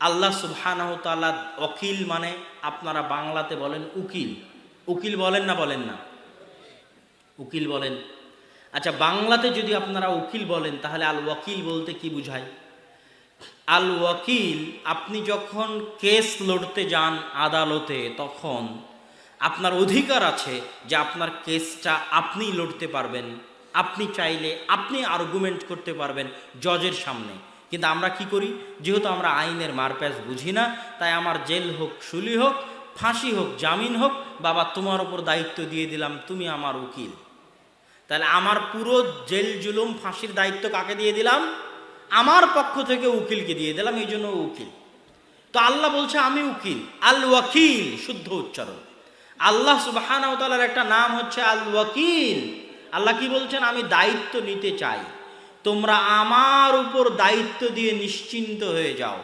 আল্লাহ সুবহানাহু তাআলা ওকিল মানে আপনারা বাংলাতে বলেন উকিল। উকিল বলেন না বলেন না? উকিল বলেন। আচ্ছা বাংলাতে যদি আপনারা উকিল বলেন, তাহলে আল ওয়াকিল বলতে কি বুঝায়? আল ওয়াকিল, আপনি যখন কেস লড়তে যান আদালতে, তখন আপনার অধিকার আছে যে আপনার কেসটা আপনি লড়তে পারবেন। আপনি চাইলে আপনি আর্গুমেন্ট করতে পারবেন জজের সামনে। কিন্তু আমরা কি করি? যেহেতু আমরা আইনের মারপ্যাচ বুঝি না, তাই আমার জেল হোক শুলি হোক, ফাঁসি হোক, জামিন হোক, বাবা তোমার ওপর দায়িত্ব দিয়ে দিলাম, তুমি আমার উকিল। তাহলে আমার পুরো জেল জুলুম, ফাঁসির দায়িত্ব কাকে দিয়ে দিলাম? আমার পক্ষ থেকে উকিলকে দিয়ে দিলাম, এই জন্য উকিল। তো আল্লাহ বলছে, আমি উকিল। আল ওয়াকিল, শুদ্ধ উচ্চারণ। আল্লাহ সুবাহানার একটা নাম হচ্ছে আল ওয়াকিল। আল্লাহ কি বলছেন? আমি দায়িত্ব নিতে চাই। তোমরা আমার উপর দায়িত্ব দিয়ে নিশ্চিন্ত হয়ে যাও,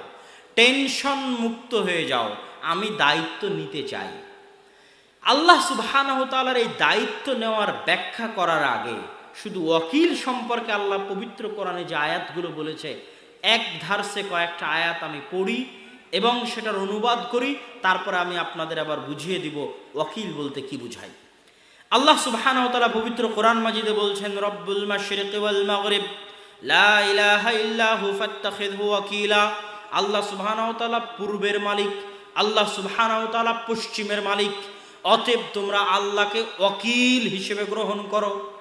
টেনশন মুক্ত হয়ে যাও, আমি দায়িত্ব নিতে চাই। আল্লাহ সুবাহানহতালার এই দায়িত্ব নেওয়ার ব্যাখ্যা করার আগে শুধু ওয়াকিল সম্পর্কে আল্লাহ পবিত্র কোরআনে যে আয়াতগুলো বলেছে, এক ধারসে কয়েকটা আয়াত আমি পড়ি এবং সেটার অনুবাদ করি, তারপরে আমি আপনাদের আবার বুঝিয়ে দিব ওয়াকিল বলতে কি বুঝাই আল্লাহ সুবহানাহু পবিত্র কোরআন মাজিদে বলছেন, রব্বুল মাশরিকি ওয়াল মাগরিব। লা আল্লাহ সুবহানাহু পূর্বের মালিক, আল্লাহ সুবহানাহু পশ্চিমের মালিক। অতএব তোমরা আল্লাহকে ওয়াকিল হিসেবে গ্রহণ করো।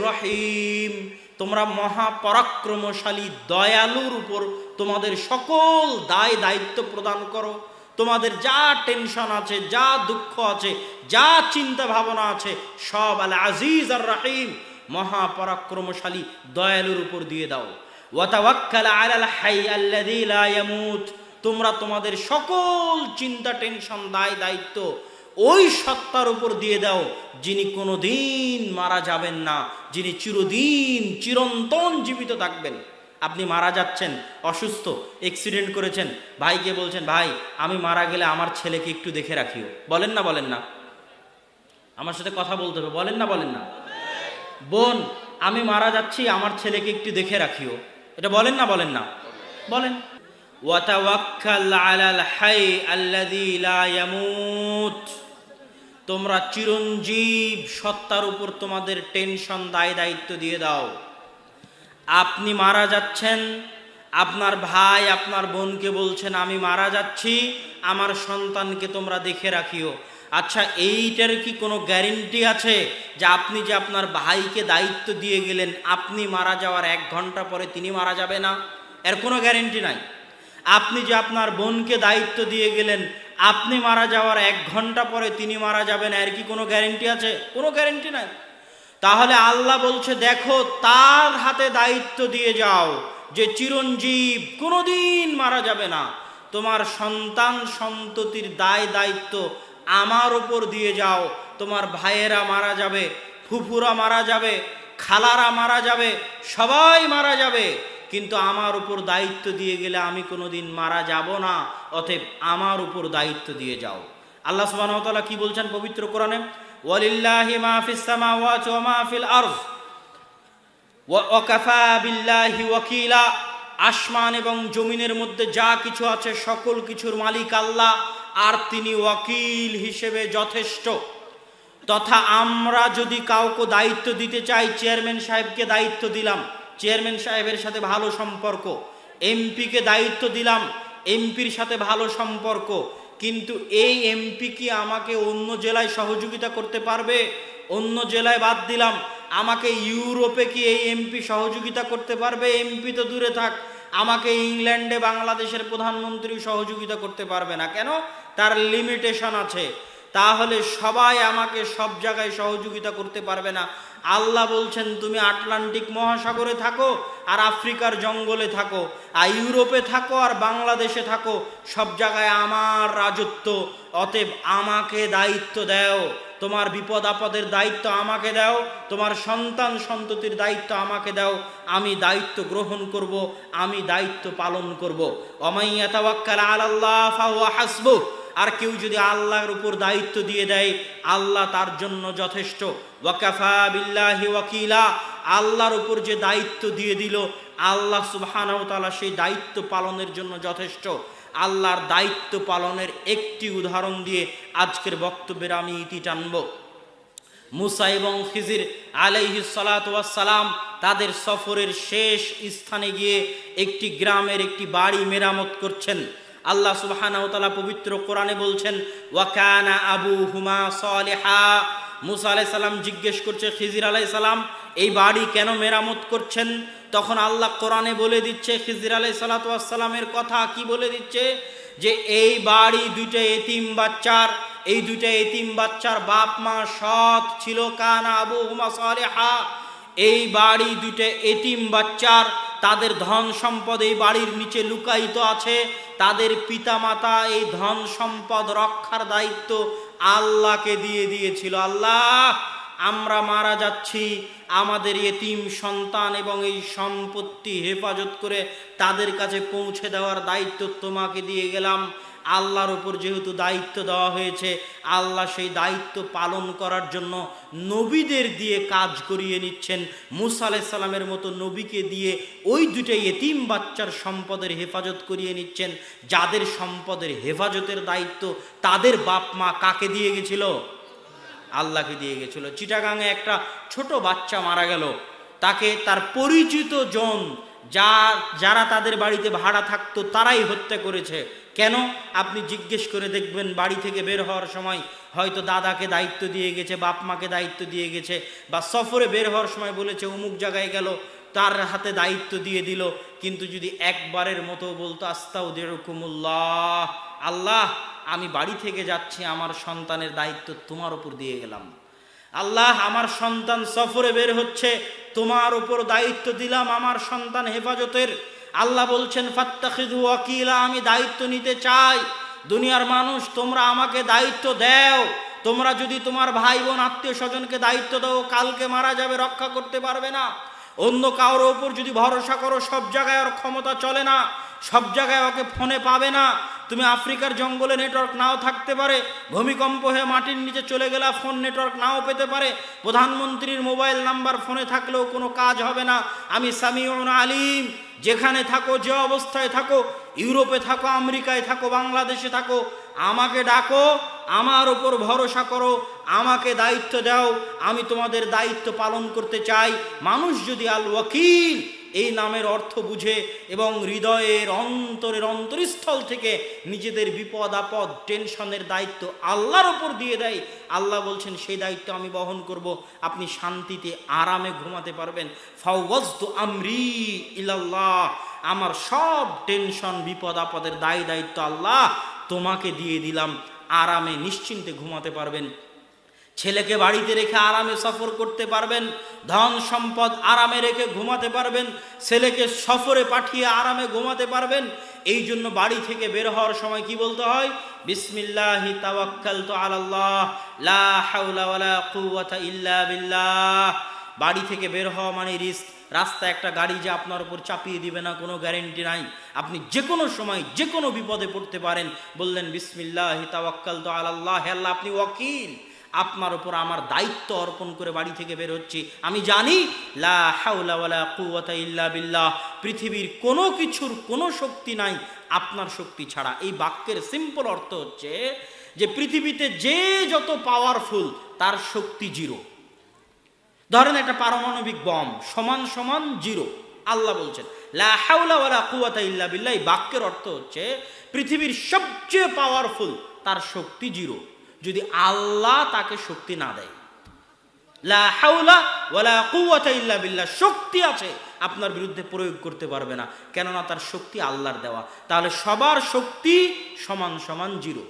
রহিম। তোমরা মহাপরাক্রমশালী দয়ালুর উপর তোমাদের সকল দায় দায়িত্ব প্রদান করো। তোমাদের যা টেনশন আছে, যা দুঃখ আছে, যা চিন্তা ভাবনা আছে, সব আল আজিজ আর রাহিম। মহাপরাক্রমশালী দয়ালুর উপর দিয়ে দাও। তোমরা তোমাদের সকল চিন্তা, টেনশন, দায়, দায়িত্ব ওই সত্তার উপর দিয়ে দাও, যিনি কোনো দিন মারা যাবেন না, যিনি চিরদিন চিরন্তন জীবিত থাকবেন। আপনি মারা যাচ্ছেন, অসুস্থ অ্যাক্সিডেন্ট করেছেন, ভাইকে বলছেন, ভাই, আমি মারা গেলে আমার ছেলেকে একটু দেখে রাখিও। বলেন না বলেন না। আমার সাথে কথা বলতে হবে, বলেন না বলেন না। বোন, আমি মারা যাচ্ছি, আমার ছেলেকে একটু দেখে রাখিও। এটা বলেন না বলেন না। বলেন। তোমরা চিরঞ্জীব সত্তার উপর তোমাদের টেনশন, দায় দায়িত্ব দিয়ে দাও। আপনি মারা যাচ্ছেন, আপনার ভাই, আপনার বোনকে বলছেন, আমি মারা যাচ্ছি, আমার সন্তানকে তোমরা দেখে রাখিও। আচ্ছা এইটার কি কোনো গ্যারেন্টি আছে যে আপনি যে আপনার ভাইকে দায়িত্ব দিয়ে গেলেন, আপনি মারা যাওয়ার এক ঘণ্টা পরে তিনি মারা যাবে না? এর কোনো গ্যারেন্টি নাই। আপনি যে আপনার বোনকে দায়িত্ব দিয়ে গেলেন, আপনি মারা যাওয়ার এক ঘণ্টা পরে তিনি মারা যাবেন, এর কি কোনো গ্যারেন্টি আছে? কোনো গ্যারেন্টি নাই। তাহলে আল্লাহ বলছে, দেখো, তার হাতে দায়িত্ব দিয়ে যাও যে চিরঞ্জীব কোনোদিন মারা যাবে না। তোমার সন্তান সন্ততির দায় দায়িত্ব আমার ওপর দিয়ে যাও। তোমার ভাইয়েরা মারা যাবে, ফুফুরা মারা যাবে, খালারা মারা যাবে, সবাই মারা যাবে। কিন্তু আমার উপর দায়িত্ব দিয়ে গেলে আমি কোনোদিন মারা যাব না, অতএব আমার উপর দায়িত্ব দিয়ে যাও। আল্লাহ তাআলা কি বলছেন পবিত্র কোরআনে? ওয়ালিল্লাহি মা ফিস সামাওয়াতি ওয়া মা ফিল আরদ। ওয়া কাফা বিল্লাহি ওয়াকিলা। আসমান এবং জমিনের মধ্যে যা কিছু আছে, সকল কিছুর মালিক আল্লাহ। আর তিনি ওয়াকিল হিসেবে যথেষ্ট। তথা আমরা যদি কাউকে দায়িত্ব দিতে চাই, চেয়ারম্যান সাহেবকে দায়িত্ব দিলাম, চেয়ারম্যান সাহেবের সাথে ভালো সম্পর্ক, এমপিকে দায়িত্ব দিলাম, এমপির সাথে ভালো সম্পর্ক, কিন্তু এই এমপি কি আমাকে অন্য জেলায় সহযোগিতা করতে পারবে? অন্য জেলায় বাদ দিলাম, আমাকে ইউরোপে কি এই এমপি সহযোগিতা করতে পারবে? এমপি তো দূরে থাক আমাকে ইংল্যান্ডে বাংলাদেশের প্রধানমন্ত্রী সহযোগিতা করতে পারবে না। কেন? তার লিমিটেশন আছে। তাহলে সবাই আমাকে সব জায়গায় সহযোগিতা করতে পারবে না। আল্লাহ বলছেন, তুমি আটলান্টিক মহাসাগরে থাকো আর আফ্রিকার জঙ্গলে থাকো, আর ইউরোপে থাকো, আর বাংলাদেশে থাকো, সব জায়গায় আমার রাজত্ব। অতএব আমাকে দায়িত্ব দাও। তোমার বিপদ আপদের দায়িত্ব আমাকে দাও। তোমার সন্তান সন্ততির দায়িত্ব আমাকে দাও। আমি দায়িত্ব গ্রহণ করব, আমি দায়িত্ব পালন করব। অমাইয়া তাওয়াক্কাল আলাল্লাহ, ফাহুয়া হাসবুহ আর কেউ যদি আল্লাহর উপর দায়িত্ব দিয়ে দেয়, আল্লাহ তার জন্য যথেষ্ট। ওয়াকাফা বিল্লাহি ওয়াকিলা, আল্লাহর উপর যে দায়িত্ব দিয়ে দিল, আল্লাহ সুবহানাহু তাআলা সেই দায়িত্ব পালনের জন্য যথেষ্ট। আল্লাহর দায়িত্ব পালনের একটি উদাহরণ দিয়ে আজকের বক্তব্যের আমি ইতি টানব। মুসা এবং খিজির আলাইহি সালাম তাদের সফরের শেষ স্থানে গিয়ে একটি গ্রামের একটি বাড়ি মেরামত করছেন। আল্লাহ তাআলা পবিত্র কোরআনে বলছেন ওয়াকানা আবু হুমা সালেহা। মুসা আলাইহিস সালাম জিজ্ঞেস করছে, খিজির আলাইহিস সালাম, এই বাড়ি কেন মেরামত করছেন? তখন আল্লাহ কোরআনে বলে দিচ্ছে, খিজির আলাই সালাতামের কথা কি বলে দিচ্ছে? যে এই বাড়ি দুইটা এতিম বাচ্চার, এই দুইটা এতিম বাচ্চার বাপ মা সৎ ছিল, কানা আবু হুমা সালেহা। এই বাড়ি দুইটা এতিম বাচ্চার তাদের ধন সম্পদ এই বাড়ির নিচে লুকায়িত আছে। তাদের পিতামাতা এই ধন সম্পদ রক্ষার দায়িত্ব আল্লাহকে দিয়ে দিয়েছিল। আল্লাহ, আমরা মারা যাচ্ছি। আমাদের এতিম সন্তান এবং এই সম্পত্তি হেফাজত করে তাদের কাছে পৌঁছে দেওয়ার দায়িত্ব তোমাকে দিয়ে গেলাম। আল্লাহর উপর যেহেতু দায়িত্ব দেওয়া হয়েছে, আল্লাহ সেই দায়িত্ব পালন করার জন্য নবীদের দিয়ে কাজ করিয়ে নিচ্ছেন। মুসা আলাইসাল্লামের মতো নবীকে দিয়ে ওই দুটাই এতিম বাচ্চার সম্পদের হেফাজত করিয়ে নিচ্ছেন। যাদের সম্পদের হেফাজতের দায়িত্ব তাদের বাপ মা কাকে দিয়ে গেছিল? আল্লাহকে দিয়ে গেছিল। চিটাগাঙে একটা ছোট বাচ্চা মারা গেল। তাকে তার পরিচিত জন, যা, যারা তাদের বাড়িতে ভাড়া থাকতো, তারাই হত্যা করেছে। কেন? আপনি জিজ্ঞেস করে দেখবেন বাড়ি থেকে বের হওয়ার সময় হয়তো দাদাকে দায়িত্ব দিয়ে গেছে, বাপ মাকে দায়িত্ব দিয়ে গেছে, বা সফরে বের হওয়ার সময় বলেছে, অমুক জায়গায় গেল, তার হাতে দায়িত্ব দিয়ে দিল। কিন্তু যদি একবারের মতো বলতো আস্তাউ দেরকুমুল্লাহ আল্লাহ, আমি বাড়ি থেকে যাচ্ছি, আমার সন্তানের দায়িত্ব তোমার উপর দিয়ে গেলাম। আল্লাহ, আমার সন্তান সফরে বের হচ্ছে, তোমার উপর দায়িত্ব দিলাম, আমার সন্তান হেফাজতের। আল্লাহ বলছেন ফাত্তাখিদু ওয়াকিলা, আমি দায়িত্ব নিতে চাই। দুনিয়ার মানুষ, তোমরা আমাকে দায়িত্ব দেও। তোমরা যদি তোমার ভাই বোন আত্মীয় স্বজনকে দায়িত্ব দাও, কালকে মারা যাবে, রক্ষা করতে পারবে না। অন্য কারোর ওপর যদি ভরসা করো, সব জায়গায় আর ক্ষমতা চলে না। সব জায়গায় ওকে ফোনে পাবে না। তুমি আফ্রিকার জঙ্গলে নেটওয়ার্ক নাও থাকতে পারে। ভূমিকম্প হয়ে মাটির নিচে চলে গেলে ফোন নেটওয়ার্ক নাও পেতে পারে। প্রধানমন্ত্রীর মোবাইল নাম্বার ফোনে থাকলেও কোনো কাজ হবে না। আমি সামিউন আলিম। যেখানে থাকো, যে অবস্থায় থাকো, ইউরোপে থাকো, আমেরিকায় থাকো, বাংলাদেশে থাকো, আমাকে ডাকো, আমার ওপর ভরসা করো, আমাকে দায়িত্ব দাও। আমি তোমাদের দায়িত্ব পালন করতে চাই। মানুষ যদি আল ওয়াকিল এই নামের অর্থ বুঝে এবং হৃদয়ের অন্তরের অন্তরস্থল থেকে নিজেদের বিপদ, আপদ, টেনশনের দায়িত্ব আল্লাহর ওপর দিয়ে দেয়। আল্লাহ বলছেন, সেই দায়িত্ব আমি বহন করব। আপনি শান্তিতে আরামে ঘুমাতে পারবেন। ফাওয়াজতু আমরি ইলাল্লাহ। আমার সব টেনশন, বিপদ, আপদের দায় দায়িত্ব আল্লাহ তোমাকে দিয়ে দিলাম। আরামে, নিশ্চিন্তে ঘুমাতে পারবেন। ছেলেকে বাড়িতে রেখে আরামে সফর করতে পারবেন, ধন সম্পদ আরামে রেখে ঘুমাতে পারবেন, ছেলেকে সফরে পাঠিয়ে আরামে ঘুমাতে পারবেন, এই জন্য বাড়ি থেকে বের হওয়ার সময় কি বলতে হয়? বিসমিল্লাহি আলাল্লাহ, লা ইল্লা বাড়ি থেকে বের হওয়া মানে রিস্ক রাস্তায় একটা গাড়ি যে আপনার উপর চাপিয়ে দিবে না, কোনো গ্যারেন্টি নাই। আপনি যে কোনো সময় যে কোনো বিপদে পড়তে পারেন, বললেন বিসমিল্লাহ তাওয়াক্কাল তো আল্লাহ আল্লাহ আপনি ওয়াকিল। আপনার উপর আমার দায়িত্ব অর্পণ করে বাড়ি থেকে বের হচ্ছি। আমি জানি, লা কুওয়াতা ইল্লা বিল্লাহ, পৃথিবীর কোনো কিছুর কোনো শক্তি নাই আপনার শক্তি ছাড়া। এই বাক্যের সিম্পল অর্থ হচ্ছে যে পৃথিবীতে যে যত পাওয়ারফুল তার শক্তি জিরো ধরেন একটা পারমাণবিক বম সমান সমান জিরো আল্লাহ বলছেন, লা কুওয়াতা ইল্লা বিল্লাহ। এই বাক্যের অর্থ হচ্ছে, পৃথিবীর সবচেয়ে পাওয়ারফুল তার শক্তি জিরো যদি আল্লাহ তাকে শক্তি না দেয়। লা হাওলা ইল্লা বিল্লাহ, শক্তি আছে, আপনার বিরুদ্ধে প্রয়োগ করতে পারবে না। কেননা তার শক্তি আল্লাহর দেওয়া। তাহলে সবার শক্তি সমান সমান জিরো।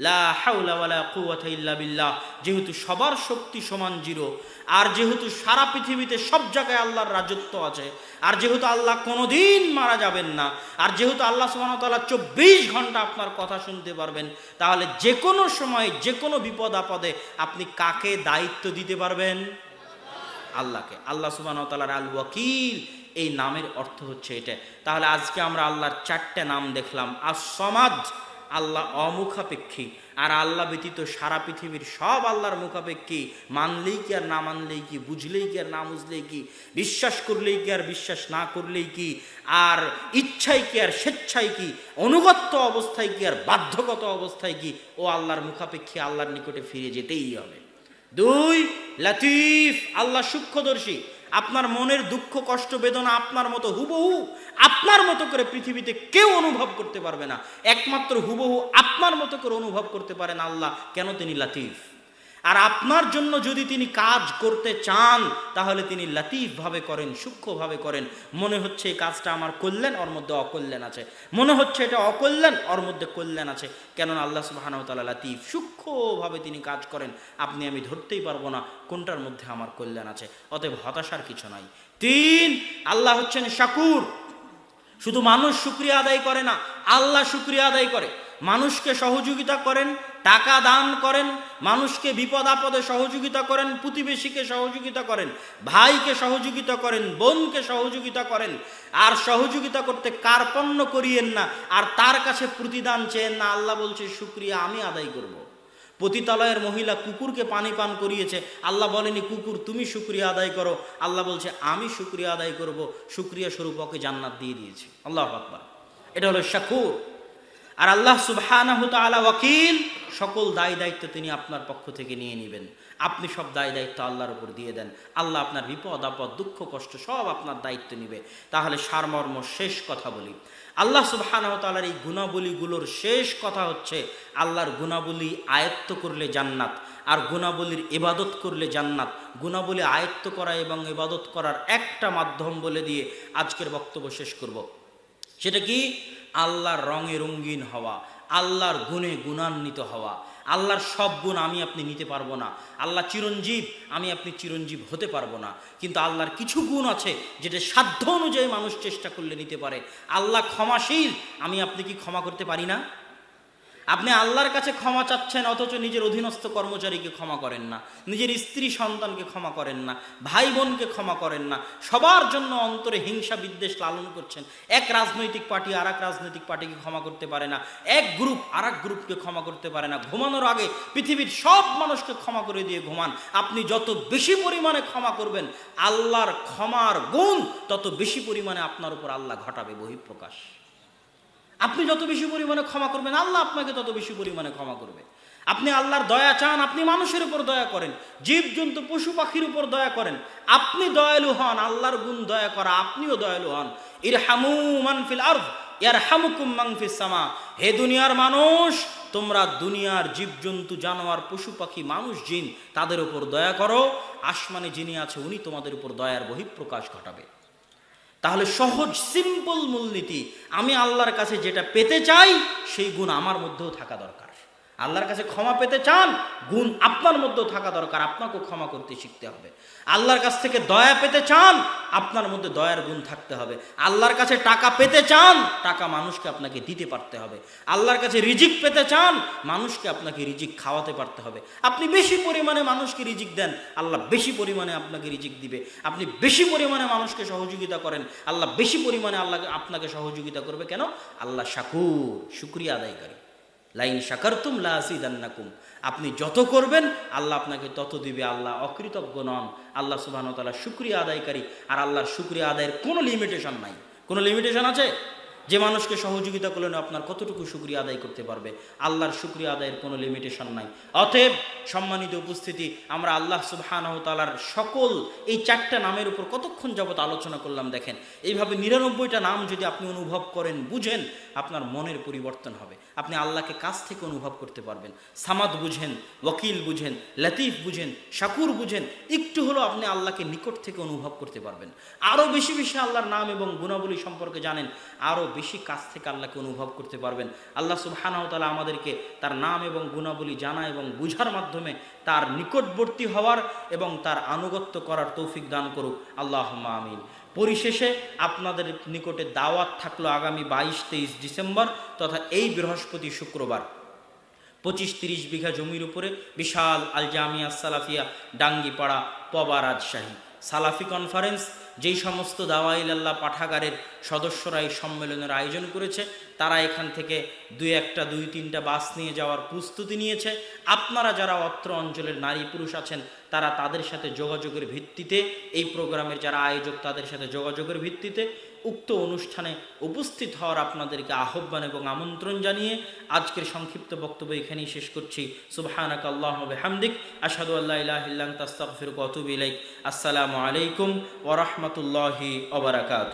লা হাওলা ইল্লা বিল্লাহ, যেহেতু সবার শক্তি সমান জিরো, আর যেহেতু সারা পৃথিবীতে সব জায়গায় আল্লাহর রাজত্ব আছে আর যেহেতু আল্লাহ কোনোদিন মারা যাবেন না, আর যেহেতু আল্লাহ সুবহানাহু চব্বিশ ঘণ্টা আপনার কথা শুনতে পারবেন, তাহলে যে কোনো সময়, যে কোনো বিপদ আপদে আপনি কাকে দায়িত্ব দিতে পারবেন? আল্লাহকে। আল্লাহ সুবহানাহু তাআলার আল ওয়াকিল এই নামের অর্থ হচ্ছে এটা। তাহলে আজকে আমরা আল্লাহর চারটে নাম দেখলাম। আর সমাজ আল্লাহ অমুখাপেক্ষী। আর আল্লাহ ব্যতীত সারা পৃথিবীর সব আল্লাহর মুখাপেক্ষী, মানলেই কি আর না মানলেই কি, বুঝলেই কি আর না বুঝলেই কি, বিশ্বাস করলেই কি আর বিশ্বাস না করলেই কি, আর ইচ্ছাই কি আর স্বেচ্ছাই কি, অনুগত্য অবস্থায় কি আর বাধ্যগত অবস্থায় কি, ও আল্লাহর মুখাপেক্ষী আল্লাহর নিকটে ফিরে যেতেই হবে। দুই, লাতিফ, আল্লাহ সূক্ষ্মদর্শী। আপনার মনের দুঃখ, কষ্ট, বেদনা আপনার মতো হুবহু আপনার মতো করে পৃথিবীতে কেউ অনুভব করতে পারবে না। একমাত্র হুবহু আপনার মতো করে অনুভব করতে পারেন আল্লাহ, কেন তিনি লাতিফ? আর আপনার জন্য যদি তিনি কাজ করতে চান, তাহলে তিনি লাতিফভাবে করেন, সূক্ষ্মভাবে করেন। মনে হচ্ছে এই কাজটা আমার কল্যাণ, ওর মধ্যে অকল্যাণ আছে। মনে হচ্ছে এটা অকল্যাণ, ওর মধ্যে কল্যাণ আছে। কেননা আল্লাহ সুবাহানতালা লাতিফ সূক্ষ্মভাবে তিনি কাজ করেন। আপনি, আমি ধরতেই পারব না কোনটার মধ্যে আমার কল্যাণ আছে। অতএব হতাশার কিছু নাই। তিন, আল্লাহ হচ্ছেন শাকুর। শুধু মানুষ শুক্রিয়া আদায় করে না, আল্লাহ শুক্রিয়া আদায় করে। মানুষকে সহযোগিতা করেন টাকা দান করেন, মানুষকে বিপদ আপদে সহযোগিতা করেন, প্রতিবেশীকে সহযোগিতা করেন, ভাইকে সহযোগিতা করেন, বোনকে সহযোগিতা করেন। আর সহযোগিতা করতে কার্পণ্য করিয়েন না, আর তার কাছে প্রতিদান চেয়েন না। আল্লাহ বলছে, শুক্রিয়া, আমি আদায় করব। পতিতালয়ের মহিলা কুকুরকে পানি পান করিয়েছে। আল্লাহ বলেনি, কুকুর, তুমি শুক্রিয়া আদায় করো। আল্লাহ বলছে, আমি শুক্রিয়া আদায় করব। শুক্রিয়া স্বরূপ ওকে জান্নাত দিয়ে দিয়েছি। আল্লাহ আকবার। এটা হলো শাকুর। আর আল্লাহ সুবহানাহু তাআলা ওয়াকিল, সকল দায় দায়িত্ব তিনি আপনার পক্ষ থেকে নিয়ে নেবেন। আপনি সব দায় দায়িত্ব আল্লাহর উপর দিয়ে দেন। আল্লাহ আপনার বিপদ, আপদ, দুঃখ, কষ্ট সব আপনার দায়িত্ব নিবে। তাহলে সারমর্ম শেষ কথা বলি। আল্লাহ সুবহানাহু তাআলার এই গুণাবলীগুলোর শেষ কথা হচ্ছে, আল্লাহর গুণাবলী আয়ত্ত করলে জান্নাত, আর গুণাবলীর ইবাদত করলে জান্নাত। গুণাবলী আয়ত্ত করা এবং ইবাদত করার একটা মাধ্যম বলে দিয়ে আজকের বক্তব্য শেষ করব। সেটা কি? আল্লাহর রঙে রঙিন হওয়া, আল্লাহর গুণে গুণান্বিত হওয়া, আল্লাহর সব গুণ আমি আপনি নিতে পারব না, আল্লাহ চিরঞ্জীব আমি আপনি চিরঞ্জীব হতে পারব না। কিন্তু আল্লাহর কিছু গুণ আছে যেটা সাধ্য অনুযায়ী মানুষ চেষ্টা করলে নিতে পারে। আল্লাহ ক্ষমাশীল, আমি আপনি কি ক্ষমা করতে পারি না? আপনি আল্লাহর কাছে ক্ষমা চাচ্ছেন, অথচ নিজের অধীনস্থ কর্মচারীকে ক্ষমা করেন না, নিজের স্ত্রী সন্তানকে ক্ষমা করেন না, ভাই বোনকে ক্ষমা করেন না, সবার জন্য অন্তরে হিংসা বিদ্বেষ লালন করছেন। এক রাজনৈতিক পার্টি আর রাজনৈতিক পার্টিকে ক্ষমা করতে পারে না, এক গ্রুপ আর গ্রুপকে ক্ষমা করতে পারে না। ঘুমানোর আগে পৃথিবীর সব মানুষকে ক্ষমা করে দিয়ে ঘুমান। আপনি যত বেশি পরিমাণে ক্ষমা করবেন, আল্লাহর ক্ষমার গুণ তত বেশি পরিমাণে আপনার উপর আল্লাহ ঘটাবে বহিঃপ্রকাশ। আপনি যত বেশি পরিমাণে ক্ষমা করবেন, আল্লাহ আপনাকে তত বেশি পরিমাণে ক্ষমা করবে। আপনি আল্লাহর দয়া চান, আপনি মানুষের উপর দয়া করেন, জীবজন্তু, পশু পাখির উপর দয়া করেন। আপনি দয়ালু হন, আল্লাহর গুণ দয়া করা, আপনিও দয়ালু হন। ইর হামু মানফিল আর্ভ ইয়ার হামুকুম মাংফিস সামা। হে দুনিয়ার মানুষ, তোমরা দুনিয়ার জীবজন্তু, জানোয়ার, পশু পাখি, মানুষ, জিন, তাদের উপর দয়া করো। আসমানে যিনি আছে, উনি তোমাদের উপর দয়ার বহিঃপ্রকাশ ঘটাবে। তাহলে সহজ সিম্পল মূলনীতি, আমি আল্লাহর কাছে যেটা পেতে চাই, সেই গুণ আমার মধ্যেও থাকা দরকার। আল্লাহর কাছে ক্ষমা পেতে চান, গুণ আপনার মধ্যেও থাকা দরকার আপনাকেও ক্ষমা করতে শিখতে হবে। আল্লাহর কাছ থেকে দয়া পেতে চান, আপনার মধ্যে দয়ার গুণ থাকতে হবে। আল্লাহর কাছে টাকা পেতে চান, টাকা মানুষকে আপনাকে দিতে পারতে হবে। আল্লাহর কাছে রিজিক পেতে চান, মানুষকে আপনাকে রিজিক খাওয়াতে পারতে হবে। আপনি বেশি পরিমাণে মানুষকে রিজিক দেন, আল্লাহ বেশি পরিমাণে আপনাকে রিজিক দিবে। আপনি বেশি পরিমাণে মানুষকে সহযোগিতা করেন, আল্লাহ বেশি পরিমাণে আল্লাহ আপনাকে সহযোগিতা করবে। কেন? আল্লাহ শাকুর শুক্রিয়া আদায়কারী। লাইন সাকারতুম লাসিদান্নাকুম আপনি যত করবেন, আল্লাহ আপনাকে তত দিবে। আল্লাহ অকৃতজ্ঞ নন। আল্লাহ সুবাহ তালা শুক্রিয়া আদায়কারী। আর আল্লাহর শুক্রিয়া আদায়ের কোনো লিমিটেশন নাই। কোনো লিমিটেশন আছে? যে মানুষকে সহযোগিতা করলেন আপনার কতটুকু শুক্রিয়া আদায় করতে পারবে? আল্লাহর শুক্রিয়া আদায়ের কোনো লিমিটেশন নাই। অতএব সম্মানিত উপস্থিতি, আমরা আল্লাহ সুবহানাহু তাআলার সকল এই চারটা নামের উপর কতক্ষণ যাবত আলোচনা করলাম দেখেন। এইভাবে নিরানব্বইটা নাম যদি আপনি অনুভব করেন, বুঝেন, আপনার মনের পরিবর্তন হবে। আপনি আল্লাহকে কাছ থেকে অনুভব করতে পারবেন। সামাদ বুঝেন, ওয়াকিল বুঝেন, লতিফ বুঝেন, শাকুর বুঝেন, একটু হলেও আপনি আল্লাহকে নিকট থেকে অনুভব করতে পারবেন। আরও বেশি বেশি আল্লাহর নাম এবং গুণাবলী সম্পর্কে জানেন আরও বেশি কাছ থেকে আল্লাহকে অনুভব করতে পারবেন। আল্লাহ সুবহানাহু তাআলা আমাদেরকে তার নাম এবং গুণাবলী জানা এবং বুঝার মাধ্যমে তার নিকটবর্তী হওয়ার এবং তার আনুগত্য করার তৌফিক দান করুক। আল্লাহ আমিন। পরিশেষে আপনাদের নিকটে দাওয়াত থাকল আগামী বাইশ তেইশ ডিসেম্বর তথা এই বৃহস্পতি শুক্রবার। পঁচিশ তিরিশ বিঘা জমির উপরে বিশাল আল জামিয়া সালাফিয়া, ডাঙ্গিপাড়া, পবা রাজশাহী। সালাফি কনফারেন্স যেই সমস্ত দাওয়াইলাল্লাহ পাঠাগারের সদস্যরা এই সম্মেলনের আয়োজন করেছে, তারা এখান থেকে দুই একটা, দুই তিনটা বাস নিয়ে যাওয়ার প্রস্তুতি নিয়েছে। আপনারা যারা অত্র অঞ্চলের নারী পুরুষ আছেন, তারা তাদের সাথে যোগাযোগের ভিত্তিতে, এই প্রোগ্রামের যারা আয়োজক, তাদের সাথে যোগাযোগের ভিত্তিতে উক্ত অনুষ্ঠানে উপস্থিত হওয়ার আপনাদেরকে আহ্বান এবং আমন্ত্রণ জানিয়ে আজকের সংক্ষিপ্ত বক্তব্য এখানেই শেষ করছি। সুবাহানাক আল্লাহ হামদিক আসাদু আল্লাহ তাস্তাগফিরুকা ওয়া আতুবু আসসালামু আলাইকুম ওরহমতুল্লাহি অবরাকাত